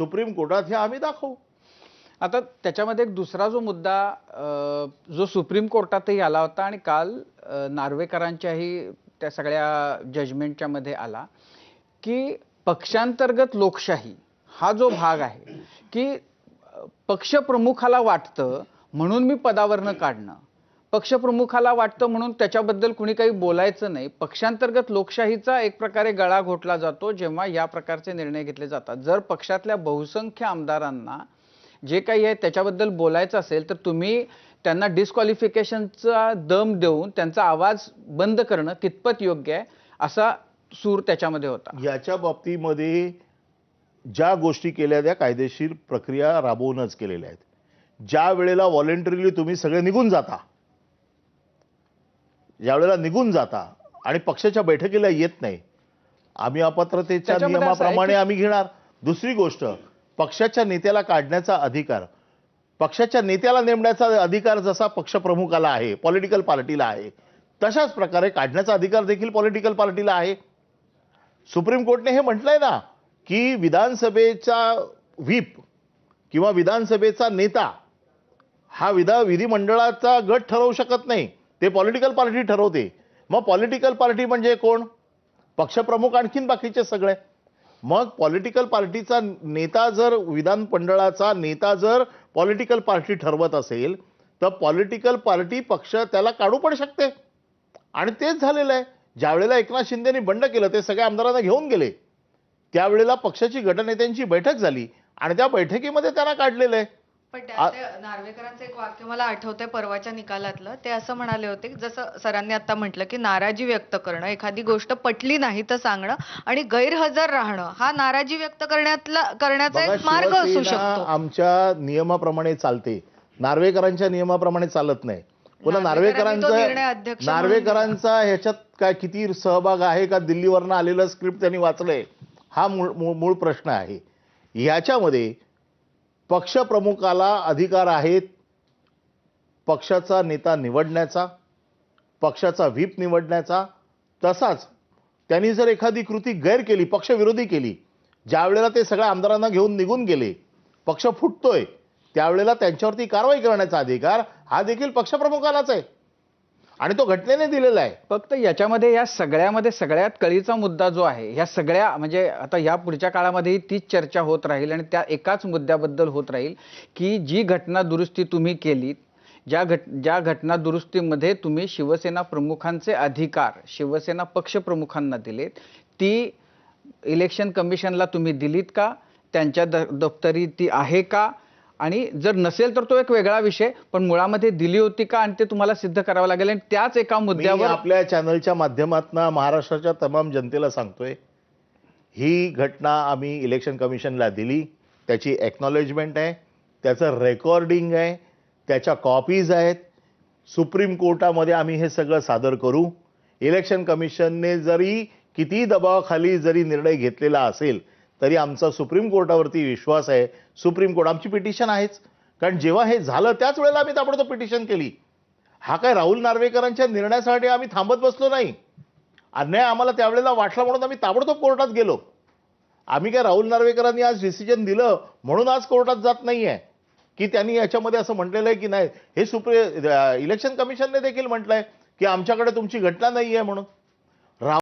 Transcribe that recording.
Supreme कोर्टात हे आम्ही दाखवू. आता त्याच्यामध्ये एक दुसरा जो मुद्दा जो सुप्रीम कोर्टातही आला होता आणि काल नार्वेकरांच्याही त्या सगळ्या जजमेंटच्या मध्ये आला की पक्षांतर्गत लोकशाही हा जो भाग आहे की पक्षप्रमुखाला वाटतं म्हणून मी पदावरनं काढणं. पक्षप्रमुखाला वाटतं म्हणून त्याच्याबद्दल कुणी काही बोलायचं नाही. पक्षांतर्गत लोकशाहीचा एक प्रकारे गळा घोटला जातो जेव्हा या प्रकारचे निर्णय घेतले जातात. जर पक्षातल्या बहुसंख्य आमदारांना जे काही आहे त्याच्याबद्दल बोलायचं असेल तर तुम्ही त्यांना डिस्क्वालिफिकेशनचा दम देऊन त्यांचा आवाज बंद करणं कितपत योग्य आहे असा सूर त्याच्यामध्ये होता. याच्या बाबतीमध्ये ज्या गोष्टी केल्या त्या कायदेशीर प्रक्रिया राबवूनच केलेल्या आहेत. ज्या वेळेला व्हॉलेंटरीली तुम्ही सगळे निघून जाता ज्या वेळेला निघून जाता आणि पक्षाच्या बैठकीला येत नाही आम्ही अपात्रतेच्या नियमाप्रमाणे आम्ही घेणार. दुसरी गोष्ट पक्षाच्या नेत्याला काढण्याचा अधिकार. पक्षाच्या नेत्याला नेमण्याचा अधिकार जसा पक्षप्रमुखाला आहे पॉलिटिकल पार्टीला आहे तशाच प्रकारे काढण्याचा अधिकार देखील पॉलिटिकल पार्टीला आहे. सुप्रीम कोर्टने हे म्हटलंय ना की विधानसभेचा व्हीप किंवा विधानसभेचा नेता हा विधा विधिमंडळाचा गट ठरवू शकत नाही. ते पॉलिटिकल पार्टी ठरवते. मग पॉलिटिकल पार्टी म्हणजे कोण? पक्षप्रमुख आणखीन बाकीचे सगळे. मग पॉलिटिकल पार्टीचा नेता जर विधान मंडळाचा नेता जर पॉलिटिकल पार्टी ठरवत असेल तर पॉलिटिकल पार्टी पक्ष त्याला काढू पण शकते. आणि तेच झालेलं आहे. ज्यावेळेला एकनाथ शिंदेनी बंड केलं ते सगळ्या आमदारांना घेऊन गेले. त्यावेळेला पक्षाची गटनेत्यांची बैठक झाली आणि त्या बैठकीमध्ये त्यांना काढलेलं आहे. पण नार्वेकरांचं एक वाक्य मला आठवतंय परवाच्या निकालातलं. ते असं म्हणाले होते जसं सरांनी आता म्हटलं की नाराजी व्यक्त करणं एखादी गोष्ट पटली नाही तर सांगणं आणि गैरहजर राहणं हा नाराजी व्यक्त करण्यातला करण्याचा एक मार्ग असू शकतो. आमच्या नियमाप्रमाणे चालते. नार्वेकरांच्या नियमाप्रमाणे चालत नाही. पुन्हा नार्वेकरांचा नार्वेकरांचा ह्याच्यात काय किती सहभाग आहे का? दिल्लीवरनं आलेलं स्क्रिप्ट त्यांनी वाचलंय. हा मूळ मूळ मूळ प्रश्न आहे. याच्यामध्ये पक्षप्रमुखाला अधिकार आहेत पक्षाचा नेता निवडण्याचा पक्षाचा व्हीप निवडण्याचा तसाच त्यांनी जर एखादी कृती गैर केली पक्षविरोधी केली ज्या वेळेला ते सगळ्या आमदारांना घेऊन निघून गेले पक्ष फुटतोय त्यावेळेला त्यांच्यावरती कारवाई करण्याचा अधिकार हा देखील पक्षप्रमुखालाच आहे. आणि तो घटनेने दिलेला आहे. फक्त याच्यामध्ये या सगळ्यामध्ये सगळ्यात कळीचा मुद्दा जो आहे ह्या सगळ्या म्हणजे आता या पुढच्या काळामध्येही तीच चर्चा होत राहील आणि त्या एकाच मुद्द्याबद्दल होत राहील की जी घटना दुरुस्ती तुम्ही केलीत ज्या घट ज्या घटना दुरुस्तीमध्ये तुम्ही शिवसेना प्रमुखांचे अधिकार शिवसेना पक्षप्रमुखांना दिलेत ती इलेक्शन कमिशनला तुम्ही दिलीत का? त्यांच्या द दफ्तरी ती आहे का? आणि जर नसेल तर तो एक वेगळा विषय पण मुळामध्ये दिली होती का आणि ते तुम्हाला सिद्ध करावं लागेल आणि त्याच एका मी मुद्द्यावर आपल्या चॅनलच्या माध्यमातून महाराष्ट्राच्या तमाम जनतेला सांगतोय ही घटना आम्ही इलेक्शन कमिशनला दिली त्याची एक्नॉलेजमेंट आहे त्याचं रेकॉर्डिंग आहे त्याच्या कॉपीज आहेत. सुप्रीम कोर्टामध्ये आम्ही हे सगळं सादर करू. इलेक्शन कमिशनने जरी किती दबावाखाली जरी निर्णय घेतलेला असेल तरी आमचा सुप्रीम कोर्टावरती विश्वास आहे. सुप्रीम कोर्ट आमची पिटिशन आहेच. कारण जेव्हा हे झालं त्याच वेळेला आम्ही ताबडतोब पिटिशन केली. हा काय राहुल नार्वेकरांच्या निर्णयासाठी आम्ही थांबत बसलो नाही. अन्याय आम्हाला त्यावेळेला वाटला म्हणून आम्ही ताबडतोब कोर्टात गेलो. आम्ही काय राहुल नार्वेकरांनी आज डिसिजन दिलं म्हणून आज कोर्टात जात नाही आहे की त्यांनी याच्यामध्ये असं म्हटलेलं आहे की नाही? हे सुप्रे इलेक्शन कमिशनने देखील म्हटलंय की आमच्याकडे तुमची घटना नाही आहे म्हणून.